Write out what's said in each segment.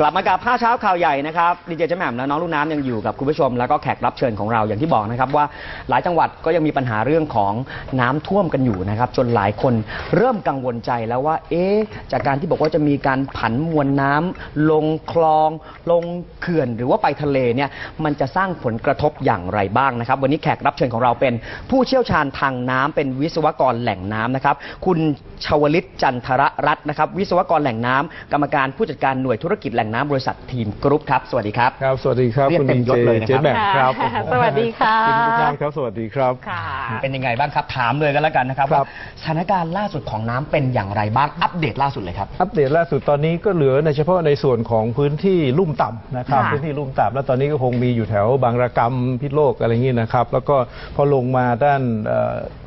กลับมากับภาเช้าข่าวใหญ่นะครับดีเจเจแหม่มและน้องลูกน้ำยังอยู่กับคุณผู้ชม แล้วก็แขกรับเชิญของเราอย่างที่บอกนะครับว่าหลายจังหวัดก็ยังมีปัญหาเรื่องของน้ำท่วมกันอยู่นะครับ จนหลายคนเริ่มกังวลใจแล้วว่า เอ๊ะจากการที่บอกว่าจะมีการผันมวลน้ำลงคลอง ลงเขื่อนหรือว่าไปทะเลเนี่ยมันจะสร้างผลกระทบอย่างไรบ้างนะครับ วันนี้แขกรับเชิญของเราเป็นผู้เชี่ยวชาญทางน้ำเป็นวิศวกรแหล่งน้ำนะครับ คุณชวลิตจันทรรัตน์นะครับ วิศวกรแหล่งน้ำกรรมการผู้จัดการหน่วยธุรกิจแหล่งน้ำบริษัททีมกรุ๊ปครับ สวัสดีครับ ครับ สวัสดีครับเรียกคุณเต็มยศเลยนะครับ เจแหม่มครับค่ะสวัสดีค่ะณทุกท่านครับ สวัสดีครับ ค่ะ เป็นยังไงบ้างครับ ถามเลยกันแล้วกันนะครับครัว่าบสถานการณ์ล่าสุดของน้ำเป็นอย่างไรบ้างอัปเดตล่าสุดเลยครับ อัปเดตล่าสุดตอนนี้ก็เหลือในเฉพาะในส่วนของพื้นที่ลุ่มต่ำนะครับ ค่ะพื้นที่ลุ่มต่ำแล้วตอนนี้ก็คงมีอยู่แถวบางระกำพิษโลกอะไรอย่างนี้นะครับ แล้วก็พอลงมาด้านเอ่อเอ่อ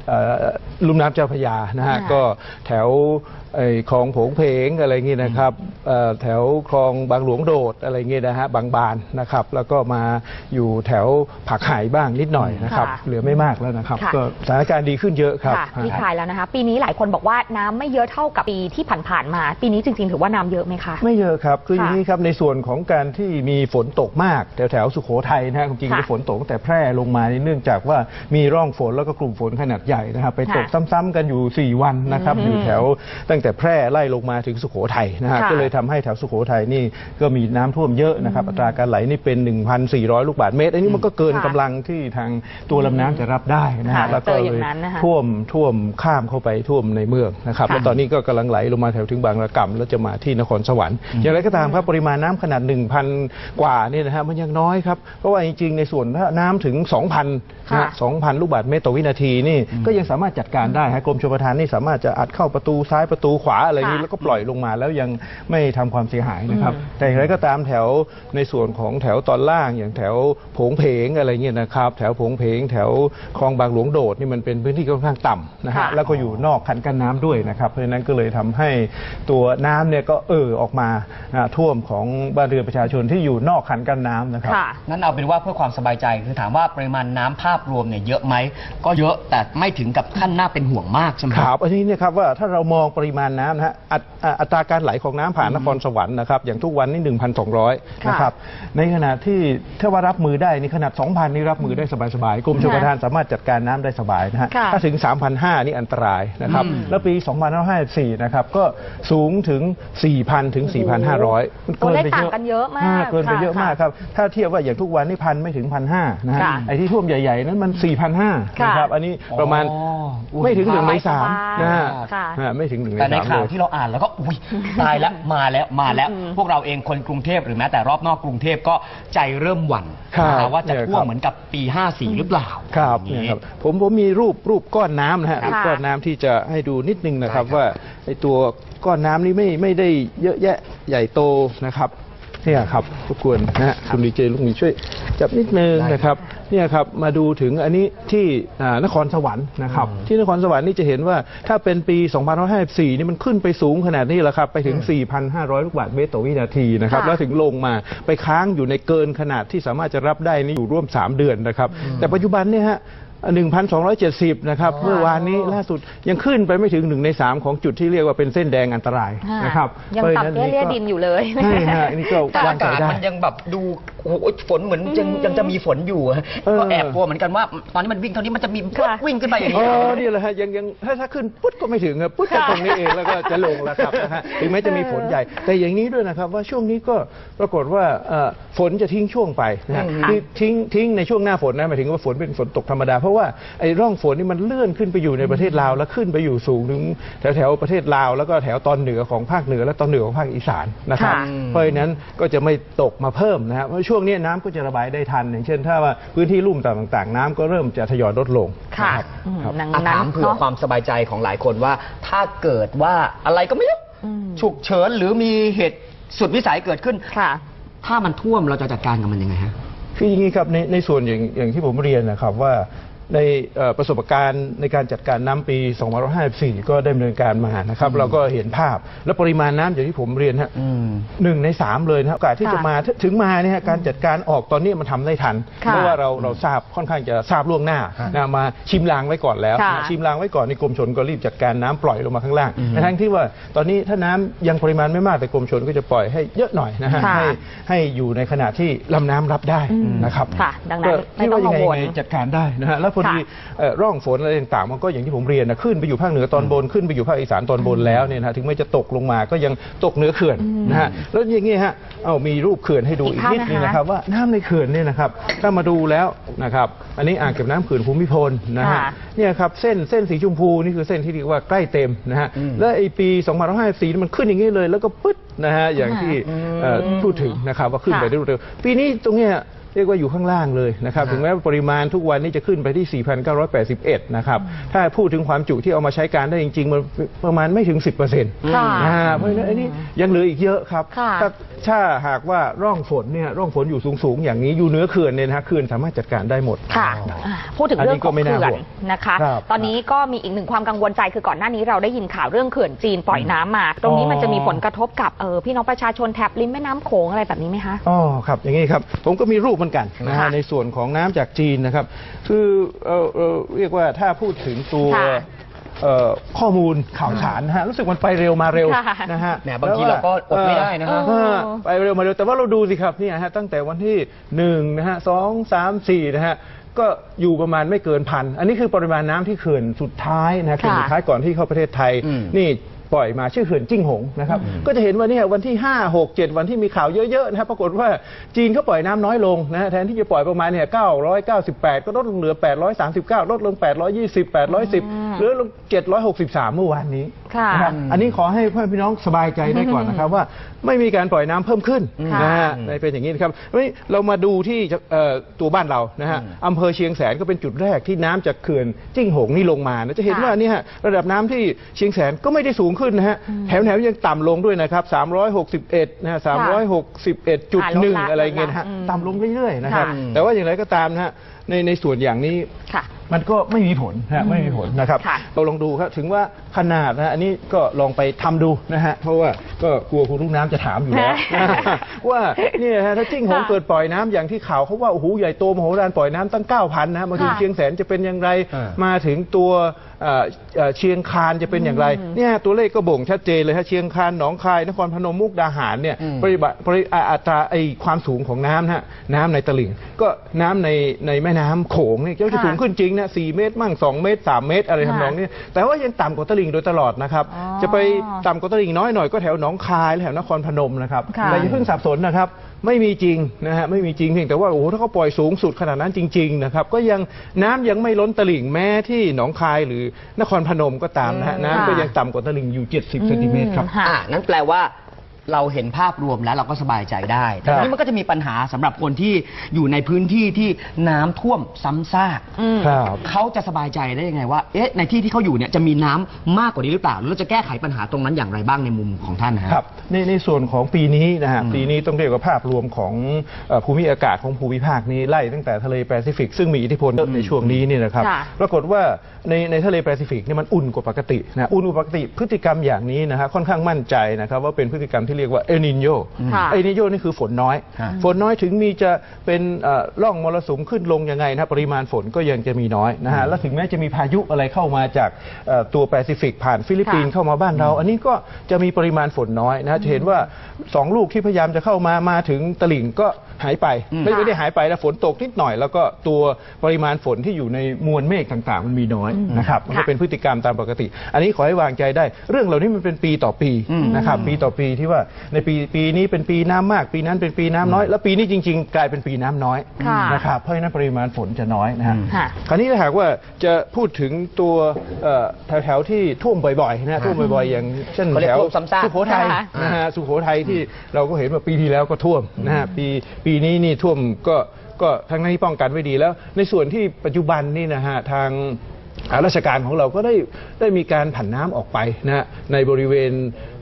ลุ่มน้ำเจ้าพระยานะฮะค่ะก็แถวไอ้คลองโผงเพงอะไรอย่างนี้นะครับเอ่อแถวคลองบางหลวงโดดอะไรอย่างนี้นะฮะบางบานนะครับ แล้วก็มาอยู่แถวผักไห่บ้างนิดหน่อยนะครับค่ะเหลือไม่มากแล้วนะครับค่ะ ก็สถานการณ์ดีขึ้นเยอะครับค่ะฮะที่คลายแล้วนะคะ ปีนี้หลายคนบอกว่าน้ำไม่เยอะเท่ากับปีที่ผ่านๆมา ปีนี้จริงๆ ถือว่าน้ำเยอะไหมคะ ไม่เยอะครับคืออย่างค่ะนี้ครับในส่วนของการที่มีฝนตกมาก แถวแถวๆสุโขทัยนะฮะจริงๆค่ะ มีฝนตกตั้งแต่แพร่ลงมานี่เนื่องจากว่ามีร่องฝนแล้วก็กลุ่มฝนขนาดใหญ่นะครับไปตกค่ะซ้ำๆกันอยู่ 4 วันนะครับอืมอยู่แถวตั้งแต่แพร่ไล่ลงมาถึงสุโขทัยนะฮะค่ะก็เลยทำให้แถวสุโขทัยนี่ก็มีน้ำท่วมเยอะนะครับอัตราการไหลนี่เป็น 1,400 ลูกบาศก์เมตร อันนี้มันก็เกินค่ะกำลังที่ทางตัวลำน้ำจะรับได้นะค่ะฮะแล้วก็เจออเลย่ายงนั้นนะคะท่วมท่วมข้ามเข้าไปท่วมในเมืองนะครับค่ะแล้วตอนนี้ก็กำลังไหลลงมาแถวถึงบางระกำแล้วจะมาที่นครสวรรค์อย่างไรก็ตามครับปริมาณน้ำขนาด 1,000 กว่านี่นะฮะมันยังน้อยครับเพราะว่าจริงๆในส่วนถ้าน้ำถึง 2,000นะค่ะฮะ2,000 ลูกบาศก์เมตรต่อวินาทีนี่ก็ยังสามารถจัดการได้ฮะกรมชลประทานนี่สามารถจะอัดเข้าประตูซ้ายประตูขวาอะไรอย่างนี้ค่ะแล้วก็ปล่อยลงมาแล้วยังไม่ทำความเสียหายนะครับอืมแต่อย่างไรก็ตามแถวในส่วนของแถวตอนล่างอย่างแถวโผงเพงอะไรเงี้ยนะครับ แถวโผงเพงแถวคลองบางหลวงโดดนี่มันเป็นพื้นที่ค่อนข้างต่ำนะฮะค่ะแล้วก็อยู่นอกคันกั้นน้ำด้วยนะครับ เพราะฉะนั้นก็เลยทำให้ตัวน้ำเนี่ยก็เอ่อออกมาอ่าท่วมของบ้านเรือนประชาชนที่อยู่นอกคันกั้นน้ำนะครับค่ะนั่นเอาเป็นว่าเพื่อความสบายใจคือถามว่าปริมาณน้ำภาพรวมเนี่ยเยอะไหมก็เยอะแต่ไม่ถึงกับขั้นน่าเป็นห่วงมากใช่ไหมครับอันนี้เนี่ยครับว่าถ้าเรามองปริมาณน้ำนะฮะอัตอ่าอัตราการไหลของน้ำผ่านนครสวรรค์นะครับอย่างทุกวันนี่1,200ค่ะนะครับ ในขณะที่ถ้าว่ารับมือได้นี่ขนาด 2,000 นี่รับมือได้สบายๆกรมชลประทานสามารถจัดการน้ำได้สบายนะฮะค่ะ ถ้าถึง 3,500 นี่อันตรายนะครับอืมแล้วปี 2554 นะครับก็สูงถึง 4,000 ถึง 4,500มันโอ้ได้ต่างกันเยอะมากเกินไปเยอะค่ะมากครับ ถ้าเทียบว่าอย่างทุกวันนี่พันไม่ถึงพันห้านะฮะค่ะไอ้ที่ท่วมใหญ่ๆ นั้นมัน4,500ค่ะ นะครับ อันนี้ประมาณอ๋อไม่ถึงหนึ่งในสามสบายๆนะฮะค่ะ ฮะไม่ถึงหนึ่งในแต่ในสามข่าวเลย ที่เราอ่านแล้วก็อุ้ยตายแล้วมาแล้วมาแล้วอืมพวกเราเองคนกรุงเทพหรือแม้แต่รอบนอกกรุงเทพก็ใจเริ่มหวั่นครับนะคะว่าจะเนี่ยท่วคมรับ เหมือนกับปี 54 หรือเปล่าครับอย่างเนี่ยนี้ ครับผมผมมีรูปรูปก้อนน้ำนะฮะค่ะรูปก้อนน้ำที่จะให้ดูนิดนึงนะครับได้ครับว่าไอ้ตัวก้อนน้ำนี้ไม่ไม่ได้เยอะแยะใหญ่โตนะครับ เนี่ยครับทุกคนนะฮะคุณดีเจลุงมีช่วยจับนิดนึงนะครับเนี่ยครับมาดูถึงอันนี้ที่อ่านครสวรรค์นะครับที่นครสวรรค์นี่จะเห็นว่าถ้าเป็นปี 2554 นี่มันขึ้นไปสูงขนาดนี้แหละครับไปถึง 4,500 ลูกบาศก์เมตรต่อวินาทีนะครับค่ะแล้วถึงลงมาไปค้างอยู่ในเกินขนาดที่สามารถจะรับได้นี่อยู่ร่วม 3 เดือนนะครับ แต่ปัจจุบันเนี่ยฮะ 1,270 นะครับ เมื่อวานนี้ล่าสุดยังขึ้นไปไม่ถึง1ใน3ของจุดที่เรียกว่าเป็นเส้นแดงอันตรายค่ะนะครับยังพราะฉะตับนั้นเลี่ยๆดินอยู่เลย ใช่ฮะนี่ก็แต่วาอางใจกาศได้ มันยังแบบดูโอ้โหฝนเหมือนยังยังจะมีฝนอยู่ฮะเออ ก็แอบกลัวเหมือนกันว่า ตอนนี้มันวิ่งเท่านี้มันจะมีค่ะ วิ่งขึ้นไปอย่างอ๋นี้ อนี่แหละฮะยังยังถ้าถ้าขึ้นปุ๊บก็ไม่ถึงครับปุ๊บจะตรงนี้เองแล้วก็จะลงแล้วครับนะฮะถึงแม้จะมีฝนใหญ่ แต่อย่างนี้ด้วยนะครับว่าช่วงนี้ก็ปรากฏว่าเอ่อฝนจะทิ้งช่วงไปนะฮะอืมคือทิ้งทิ้งในช่วงหน้าฝนนะหมายถึงว่าฝนเป็นฝนตกธรรมดา เพราะว่าไอ้ร่องฝนนี่มันเลื่อนขึ้นไปอยู่ในประเทศลาว แล้วขึ้นไปอยู่สูงถึงแถวแถวๆประเทศลาวแล้วก็แถวตอนเหนือของภาคเหนือและตอนเหนือของภาคอีสานนะครับค่ะ เพราะฉะนั้นก็จะไม่ตกมาเพิ่มนะฮะเพราะช่วงนี้น้ำก็จะระบายได้ทัน อย่างเช่น ถ้าว่าพื้นที่ลุ่มต่างๆ น้ำก็เริ่มจะทยอยลดลง ค่ะนะครับอืมครับ ดังอะนั้ถานมเผื่อเนาะ ความสบายใจของหลายคนว่า ถ้าเกิดว่าอะไรก็ไม่รู้อืม ฉุกเฉินหรือมีเหตุสุดวิสัยเกิดขึ้น ค่ะ ถ้ามันท่วมเราจะจัดการกับมันยังไงฮะ คืออย่างนี้ครับในในส่วนอย่างอย่างที่ผมเรียนนะครับว่า ในเอ่อประสบการณ์ในการจัดการน้ำปี2554 ก็ได้ดำเนินการมานะครับ เราก็เห็นภาพและปริมาณน้ำอย่างที่ผมเรียนฮะอืมหนึ่งในสามเลยนะครับโอกาสที่ค่ะจะมาถถึงมาเนี่ยฮะการจัดการออกตอนนี้มันทำได้ทันค่ะเพราะว่าเราเราทราบค่อนข้างจะทราบล่วงหน้าฮะนะมาชิมลางไว้ก่อนแล้วค่ะนะชิมลางไว้ก่อนในกรมชนก็รีบจัดการน้ำปล่อยลงมาข้างล่างในทั้งที่ว่าตอนนี้ถ้าน้ำยังปริมาณไม่มากแต่กรมชนก็จะปล่อยให้เยอะหน่อยนะฮะค่ะให้ให้อยู่ในขนาดที่ลำน้ำรับได้อืมนะครับค่ะดังนั้นก็ไม่คิดต้อว่างยังไงกังวลยังไงจัดการได้นะฮะแล้วพอดีค่ะเอ่อร่องฝนอะไรต่างๆมันก็อย่างที่ผมเรียนนะขึ้นไปอยู่ภาคเหนือตอนบนขึ้นไปอยู่ภาคอีสานตอนบนแล้วเนี่ยนะฮะถึงแม้จะตกลงมาก็ยังตกเหนือเขื่อนนะฮะแล้วอย่างงี้ฮะเอามีรูปเขื่อนให้ดูอีอีกกภาพนิดนึงนะคะนะครับ ว่าน้ำในเขื่อนเนี่ยนะครับถ้ามาดูแล้วนะครับอันนี้อ่างเก็บน้ำเขื่อนภูมิพลนะฮะค่ะ เนี่ยครับเส้นเส้นสีชมพูนี่คือเส้นที่เรียกว่าใกล้เต็มนะฮะอืมแล้วไอ้ปี2554นี่มันขึ้นอย่างนี้เลย แล้วก็ปึ๊ดนะฮะอย่างที่เอ่อพูดถึงนะครับว่าขึ้นไปค่ะได้รวดเร็วปีนี้ตรงเนี้ย เรียกว่าอยู่ข้างล่างเลยนะครับฮะถึงแม้ว่าปริมาณทุกวันนี้จะขึ้นไปที่ 4,981 นะครับถ้าพูดถึงความจุที่เอามาใช้การได้จริงๆมันประมาณไม่ถึง 10%นค่ะะฮะเพราะฉะนั้นอันนี้ยังเหลืออีกเยอะครับค่ะ ถ้าถ้าหากว่าร่องฝนเนี่ยร่องฝนอยู่สูงๆอย่างนี้อยู่เหนือเขื่อนเนี่ยนะฮะเขื่อนสามารถจัดการได้หมด ค่ะอ่าพูดถึงอันนี้เรื่องของก็ไม่น่าเขื่อนห่วงนะคะ ครับ ตอนนี้ก็มีอีกหนึ่งความกังวลใจคือก่อนหน้านี้เราได้ยินข่าวเรื่องเขื่อนจีนปล่อยน้ำมา ตรงนี้มันจะมีผลกระทบกับเออพี่น้องประชาชนแถบริมแม่น้ำโขงอะไรแบบนี้ไหมคะ อ๋อครับอย่างนี้ครับผมก็มีรูปเหมือนกันนะค่ะฮะในส่วนของน้ำจากจีนนะครับ คือเอ่อเอ่อเรียกว่าถ้าพูดถึงตัวค่ะเอ่อข้อมูลข่าวสารนะฮะรู้สึกมันไปเร็วมาเร็วค่ะ นะฮะ แหมบางทีเราก็อดไม่ได้นะฮะ เออไปเร็วมาเร็วแต่ว่าเราดูสิครับเนี่ยฮะตั้งแต่วันที่หนึ่งนะฮะสองสามสี่นะฮะก็อยู่ประมาณไม่เกินพัน อันนี้คือปริมาณน้ำที่เขื่อนสุดท้ายนะฮะเขื่อนค่ะสุดท้ายก่อนที่เข้าประเทศไทย อืมนี่ ปล่อยมาชื่อเขื่อนจิ้งหงนะครับก็จะเห็นว่าเนี่ยวันที่ 5 6 7 วันที่มีข่าวเยอะๆนะครับปรากฏว่าจีนเขาปล่อยน้ำน้อยลงนะฮะแทนที่จะปล่อยประมาณเนี่ย998 ก็ลดลงเหลือ 839 ลดลง 820 810เหลือลง 763 เมื่อวานนี้ค่ะนะครับอันนี้ขอให้เพื่อนพี่น้องสบายใจได้ก่อนนะครับ ว่าไม่มีการปล่อยน้ำเพิ่มขึ้นค่ะนะฮะในเป็นอย่างนี้นะครับเฮ้ยเรามาดูที่เอ่อตัวบ้านเรานะฮะอำเภอเชียงแสนก็เป็นจุดแรกที่น้ำจากเขื่อนจิ้งหงนี่ลงมานะจะเห็นค่ะ ว่าเนี่ยฮะระดับน้ำที่เชียงแสนก็ไม่ได้สูงขึ้นนะฮะแถวแถวๆยังต่ำลงด้วยนะครับ361นะฮะ361.1 อะไรเงี้ยนะฮะอืมต่ำลงเรื่อยๆนะครับค่ะแต่ว่าอย่างไรก็ตามนะฮะ ในในส่วนอย่างนี้ค่ะ มันก็ไม่มีผลนะฮะไม่มีผลนะครับ ค่ะ เราลองดูครับถึงว่าขนาดนะฮะอันนี้ก็ลองไปทำดูนะฮะเพราะว่าก็กลัวคุณลูกน้ำจะถามอยู่แล้ว ว่าเนี่ยฮะถ้าจิ้งหงค่ะเกิดปล่อยน้ำอย่างที่ข่าวเขาว่าโอ้โหใหญ่โตมโหฬารปล่อยน้ำตั้ง 9,000นะฮะมาถึงค่ะ เชียงแสนจะเป็นอย่างไร อ่ามาถึงตัว เอ่อเอ่อเชียงคานจะเป็นอย่างไรเนี่ยตัวเลขก็บ่งชัดเจนเลยฮะเชียงคานหนองคายนครพนมมุกดาหารเนี่ยอืมปริบัติปริอ่าอัตราไอความสูงของน้ำนะฮะน้ำในตลิ่ง ก็น้ำในในแม่น้ำโขงเนี่ยก็จะค่ะสูงขึ้นจริงนะ4เมตรมั่ง2เมตร3เมตรอะไรค่ะทำนองนี้แต่ว่ายังต่ำกว่าตลิ่งโดยตลอดนะครับอ๋อจะไปต่ำกว่าตลิ่งน้อยหน่อยก็แถวหนองคายแถวนครพนมนะครับค่ะ แต่อย่าเพิ่งสับสนนะครับ ไม่มีจริงนะฮะไม่มีจริงเพียงแต่ว่าโอ้โหถ้าเขาปล่อยสูงสุดขนาดนั้นจริงๆนะครับก็ยังน้ำยังไม่ล้นตลิ่งแม้ที่หนองคายหรือนครพนมก็ตามนะฮะน้ำก็ยังต่ำกว่าตลิ่งอยู่ 70เซนติเมตรครับค่ะอะงั้นแปลว่า เราเห็นภาพรวมแล้วเราก็สบายใจได้ แต่ครับทีนี้มันก็จะมีปัญหาสำหรับคนที่อยู่ในพื้นที่ที่น้ำท่วมซ้ำซากอืมครับ เขาจะสบายใจได้ยังไงว่า เอ๊ะ ในที่ที่เขาอยู่เนี่ยจะมีน้ำมากกว่านี้หรือเปล่าแล้วเราจะแก้ไขปัญหาตรงนั้นอย่างไรบ้างในมุมของท่านฮะ ครับในในส่วนของปีนี้นะฮะอืมปีนี้ต้องเรียกว่าภาพรวมของเอ่อภูมิอากาศของภูมิภาคนี้ไล่ตั้งแต่ทะเลแปซิฟิกซึ่งมีอิทธิพลเยอะในช่วงนี้นี่นะครับค่ะ ปรากฏว่าในในทะเลแปซิฟิกเนี่ยมันอุ่นกว่าปกตินะอุ่นกว่าปกติพฤติกรรมอย่างนี้นะฮะค่อนข้างมั่นใจนะครับว่าเป็นพฤติกรรมที่เรียกว่าเอลนินโยค่ะเอลนินโยนี่คือฝนน้อยฮะฝนน้อยถึงมีจะเป็นเอ่อร่องมรสุมขึ้นลงยังไงนะปริมาณฝนก็ยังจะมีน้อยนะฮะแล้วถึงแม้จะมีพายุอะไรเข้ามาจากเอ่อตัวแปซิฟิกผ่านฟิลิปปินส์ค่ะเข้ามาบ้านเรา อันนี้ก็จะมีปริมาณฝนน้อยนะฮะจะเห็นว่าสองลูกที่พยายามจะเข้ามามาถึงตลิ่งก็หายไปอืมไม่ไม่ได้หายไปนะฝนตกนิดหน่อย แล้วก็ตัวปริมาณฝนที่อยู่ในมวลเมฆต่างๆ มันมีน้อยนะครับมันก็ค่ะเป็นพฤติกรรมตามปกติ อันนี้ขอให้วางใจได้ เรื่องเหล่านี้มันเป็นปีต่อปีอืมนะครับปีต่อปีที่ว่าในปีปีนี้เป็นปีน้ำมาก ปีนั้นเป็นปีน้ำน้อย แล้วปีนี้จริง ๆ กลายเป็นปีน้ำน้อยค่ะนะครับเพราะฉะนั้นปริมาณฝนจะน้อยนะฮะอืมค่ะ คราวนี้ถ้าหากว่าจะพูดถึงตัวเอ่อแถวๆที่ท่วมบ่อยๆนะฮะท่วมบ่อยๆ อย่างเช่นเขาเรียกแถวท่วมซ้ำซาก สุโขทัยค่ะ นะฮะสุโขทัยที่เราก็เห็นว่าปีที่แล้วก็ท่วมนะฮะปีปีนี้นี่ท่วมก็ก็ทั้งนั้นที่ป้องกันไว้ดีแล้ว ในส่วนที่ปัจจุบันนี่นะฮะทางอ่า ราชการของเราก็ได้ได้มีการผันน้ำออกไปนะฮะในบริเวณ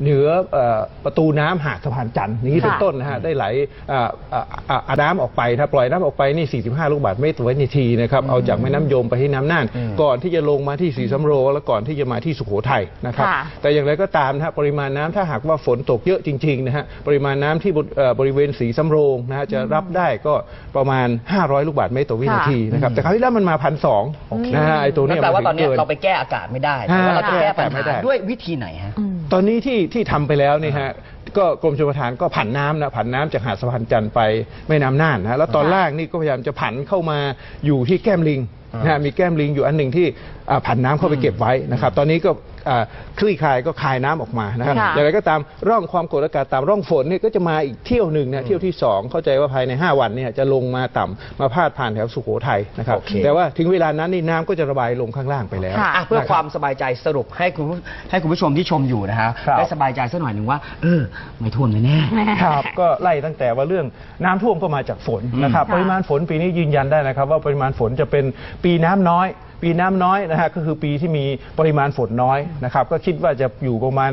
เหนือเอ่อประตูน้ำหาดสะพานจันทร์นี้เป็นค่ะต้นนะฮะได้ไหลอ่าอ่าอ่าอ่าน้ำออกไปถ้าปล่อยน้ำออกไปนี่ 45 ลูกบาศก์เมตรต่อวินาทีนะครับเอาจากแม่น้ำยมไปที่น้ำน่านอืมก่อนที่จะลงมาที่สีสำโรงแล้วก่อนที่จะมาที่สุโขทัยนะครับค่ะแต่อย่างไรก็ตามนะฮะปริมาณน้ำถ้าหากว่าฝนตกเยอะจริงๆนะฮะปริมาณน้ำที่บริเอ่อบริเวณสีสำโรงนะฮะจะรับได้ก็ประมาณ 500 ลูกบาศก์เมตรต่อวินาทีนะครับแต่คราวที่แล้วมันมาพันสองโอเคนะฮะไอ้ตัวเนี้นั่นแปลว่าตอนเนี้ยมัถึงกิเราไปแก้อากาศไม่ได้แต่ว่าเราจะแก้ปัญไม่หาได้ด้วยวิธีไหนฮะอืมตอนนี้ที่ที่ทำไปแล้วเนี่ยฮะก็กรมชลประทานก็ผันน้ำนะผันน้ำจากหาดสะพานจันทร์ไปแม่น้ำน่านนะฮะแล้วตอนค่ะล่างนี่ก็พยายามจะผันเข้ามาอยู่ที่แก้มลิงนะฮะมีแก้มลิงอยู่อันหนึ่งที่ อ่าผันน้ำเข้าไปเก็บไว้นะครับ ตอนนี้ก็อ่าคลี่คลายก็คายน้ำออกมานะครับค่ะอย่างไรก็ตามร่องความกดอากาศต่ำร่องฝนเนี่ยก็จะมาอีกเที่ยวหนึ่งนะเที่ยวที่สองเข้าใจว่าภายใน 5 วันเนี่ยจะลงมาต่ำมาพาดผ่านแถวสุโขทัยนะครับโอเคแต่ว่าถึงเวลานั้นนี่น้ำก็จะระบายลงข้างล่างไปแล้วค่ะอะเพื่อนะรับความสบายใจสรุปให้คุณผู้ให้คุณผู้ชมที่ชมอยู่นะฮะครับได้สบายใจสักหน่อยหนึ่งว่าเออไม่ท่วมแน่ๆครับก็ไล่ตั้งแต่ว่าเรื่องน้ำท่วมก็มาจากฝนนะครับค่ะปริมาณฝนปีนี้ยืนยันได้นะครับ ว่าปริมาณฝนจะเป็นปีน้ำน้อย ปีน้ำน้อยนะฮะก็คือปีที่มีปริมาณฝนน้อยนะครับก็คิดว่าจะอยู่ประมาณ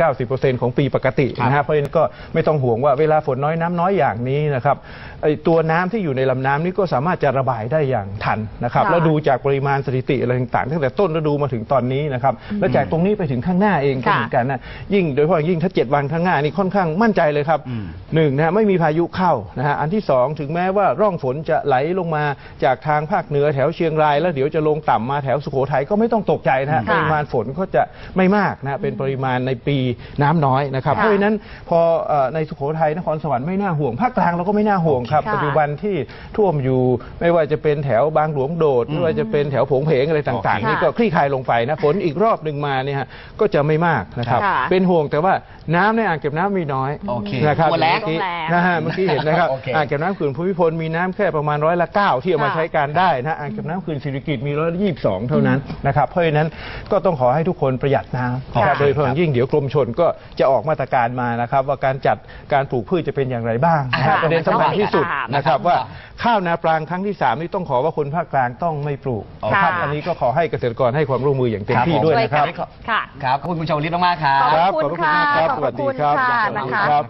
80-90%ของปีปกตินะฮะเพราะฉะนั้นก็ไม่ต้องห่วงว่าเวลาฝนน้อยน้ำน้อยอย่างนี้นะครับไอตัวน้ำที่อยู่ในลำน้ำนี่ก็สามารถจะระบายได้อย่างทันนะครับค่ะ แล้วดูจากปริมาณสถิติอะไรต่างๆตั้งแต่ต้นฤดูมาถึงตอนนี้นะครับแล้วจากตรงนี้ไปถึงข้างหน้าเองก็ค่ะเหมือนกันนะยิ่งโดยเฉพาะอย่างยิ่งถ้าเจ็ดวันข้างหน้านี่ค่อนข้างมั่นใจเลยครับอืมหนึ่งนะฮะไม่มีพายุเข้านะฮะอันที่สองถึงแม้ว่าร่องฝนจะไหลลงมาจากทางภาคเหนือแถวเชียงราย แล้วเดี๋ยวจะลงต่ำมาแถวสุโขทัยก็ไม่ต้องตกใจนะฮะค่ะปริมาณฝนก็จะไม่มากนะฮะเป็นปริมาณในปีน้ำน้อยนะครับค่ะเพราะฉะนั้นพอเอ่อในสุโขทัยนครสวรรค์ไม่น่าห่วงภาคกลางเราก็ไม่น่าห่วงครับค่ะ ปัจจุบันที่ท่วมอยู่ไม่ว่าจะเป็นแถวบางหลวงโดดไม่ว่าจะเป็นแถวโผงเพงอะไรต่างๆค่ะนี่ก็คลี่คลายลงไปนะฝนอีกรอบหนึ่งมาเนี่ยฮะก็จะไม่มากนะครับ ค่ะ เป็นห่วงแต่ว่าน้ำในอ่างเก็บน้ำมีน้อย โอเคนะครับกลัวแล้ง เมื่อกี้กลัวแล้งนะฮะเมื่อกี้เห็นนะครับโอเคอ่างเก็บน้ำเขื่อนภูมิพลมีน้ำแค่ประมาณร้อยละเก้าที่เอามาค่ะ ใช้การได้นะอ่างเก็บน้ำเขื่อนสิริกิติ์มีร้อยละยี่สิบสองเท่านั้นนะครับเพราะฉะนั้นก็ต้องขอให้ทุกคนประหยัดน้ำนะครับค่ะโดยเฉพาะอย่างยิ่งเดี๋ยวกรมชนก็จะออกมาตรการมานะครับ ว่าการจัดการปลูกพืชจะเป็นอย่างไรบ้างนะฮะค่ะประเด็นสำคัญที่สุดต้องติดตามนะครับว่าข้าวนาปลางครั้งที่สามนี่ต้องขอว่าคนภาคกลางต้องไม่ปลูกนะครับค่ะอันนี้ก็ขอให้เกษตรกรให้ความร่วมมืออย่างเต็มที่ด้วยนะครับช่วยกันค่ะครับขอบคุณคุณชาวลิตมากๆครับขอบครับคุณขอบพระคุณมากครับค่ะสวัสดีครับขอบคุณค่ะสวัสดีนะคะครับ